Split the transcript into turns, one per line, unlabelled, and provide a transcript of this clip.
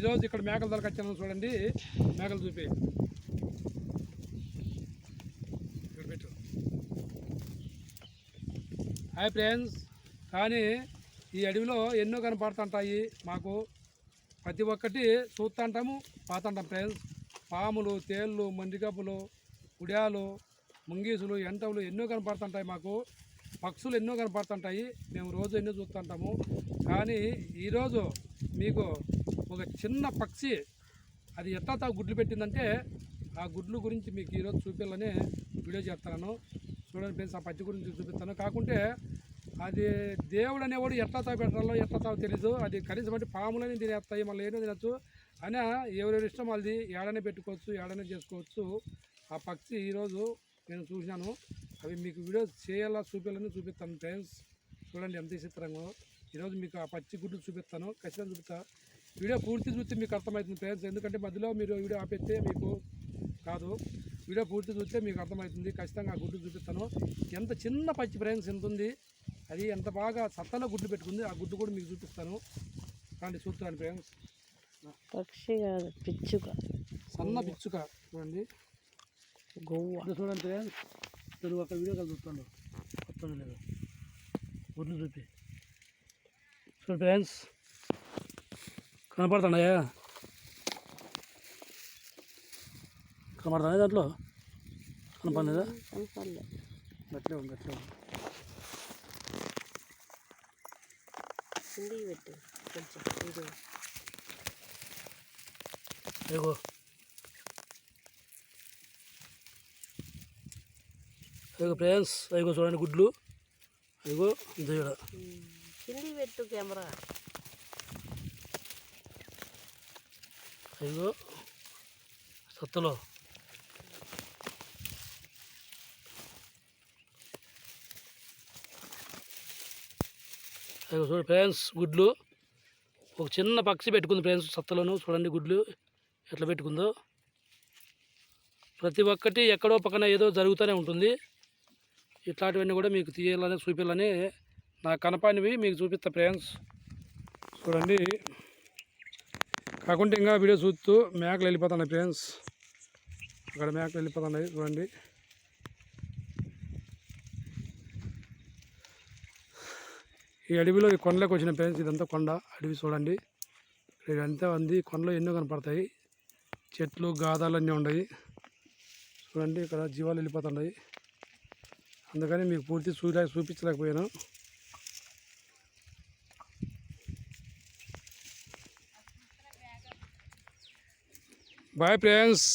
ఈరోజు ఇక్కడ మేకల దొరకొచ్చాను చూడండి. మేకలు చూపి. ఇక్కడ పెట్టు. Hi friends. కానీ ఈ అడవిలో ఎన్నో కనపడుతుంటాయి మాకు. ప్రతి ఒక్కటి చూస్తుంటాము పాతంటాం ఫ్రెండ్స్. పాములు తేళ్ళు మండిగబ్బులు ఉడ్యాలు ముంగీసులు ఎంటవులు ఎన్నో కనపడుతుంటాయి మాకు. పక్షులు ఎన్నో కనపడుతుంటాయి. మేము రోజు ఎన్నో చూస్తుంటాము. కానీ ఈరోజు మీకు ఒక చిన్న పక్షి అది ఎట్లా తా గుడ్లు పెట్టిందంటే ఆ గుడ్లు గురించి మీకు ఈరోజు చూపించాలని వీడియో చేస్తాను. చూడండి ఫ్రెండ్స్ ఆ పచ్చి గురించి చూపిస్తాను. కాకుంటే అది దేవుడు అనేవాడు ఎట్లా తావు పెట్టాలో ఎట్లా తావు తెలీదు. అది కనీసం అంటే పాములని తినేస్తాయి మళ్ళీ ఏదో తినచ్చు. అయినా ఎవరెవరి ఇష్టం వాళ్ళది ఏడనే పెట్టుకోవచ్చు ఏడనే చేసుకోవచ్చు. ఆ పక్షి ఈరోజు నేను చూసినాను. అవి మీకు వీడియో చేయాలా చూపించాలని చూపిస్తాను ఫ్రెండ్స్. చూడండి ఎంత చిత్రంగా ఈరోజు మీకు ఆ పచ్చి గుడ్డు చూపిస్తాను. ఖచ్చితంగా చూపిస్తాను వీడియో పూర్తి చూస్తే మీకు అర్థమవుతుంది ఫ్రెండ్స్. ఎందుకంటే మధ్యలో మీరు వీడియో ఆపేస్తే మీకు కాదు. వీడియో పూర్తి చూస్తే మీకు అర్థమవుతుంది. ఖచ్చితంగా ఆ గుడ్డు చూపిస్తాను. ఎంత చిన్న పచ్చి ఫ్రెండ్స్ ఎంత ఉంది? అది ఎంత బాగా సత్తన గుడ్డు పెట్టుకుంది ఆ గుడ్డు కూడా మీకు చూపిస్తాను. కానీ చూస్తాను ఫ్రెండ్స్.
పక్షి కాదు పిచ్చుక.
సన్న పిచ్చుక చూడండి. ఇది చూడండి ఫ్రెండ్స్. మీరు ఒక వీడియో చూస్తాను. కొత్త లేదు గుడ్లు చూపి. చూడండి ఫ్రెండ్స్. కనపడుతున్నాయా కనపడుతున్నాయి దాంట్లో? కనపడలేదా?
కనపడలే
గట్లే ఉంది గట్లే ఉంది
కిందికి పెట్టు కొంచెం ఇది
ఇగో ఇగో ఫ్రెండ్స్ చూడండి గుడ్లు. ఇగో ఇది
కిందికి పెట్టు కెమెరా.
ఇదిగో సత్తలో. చూడండి ఫ్రెండ్స్ గుడ్లు. ఒక చిన్న పక్షి పెట్టుకుంది ఫ్రెండ్స్ సత్తలోను. చూడండి గుడ్లు ఎట్లా పెట్టుకుందో. ప్రతి ఒక్కటి ఎక్కడో పక్కన ఏదో జరుగుతూనే ఉంటుంది. ఇట్లాంటివన్నీ కూడా మీకు తీయాలని చూపించాలని నా కనపానివి మీకు చూపిస్తా ఫ్రెండ్స్. చూడండి. కాకుంటే ఇంకా వీడియో చూస్తూ మేకలు వెళ్ళిపోతున్నాయి ఫ్రెండ్స్. అక్కడ మేకలు వెళ్ళిపోతున్నాయి చూడండి. ఈ అడవిలో ఈ కొండలోకి వచ్చిన ఫ్రెండ్స్ ఇదంతా కొండ అడవి చూడండి. ఇదంతా ఉంది. కొండలో ఎన్నో కనపడతాయి. చెట్లు గాదాలు అన్నీ ఉన్నాయి. చూడండి ఇక్కడ జీవాలు వెళ్ళిపోతున్నాయి. అందుకని మీకు పూర్తి చూడ చూపించలేకపోయాను. Bye friends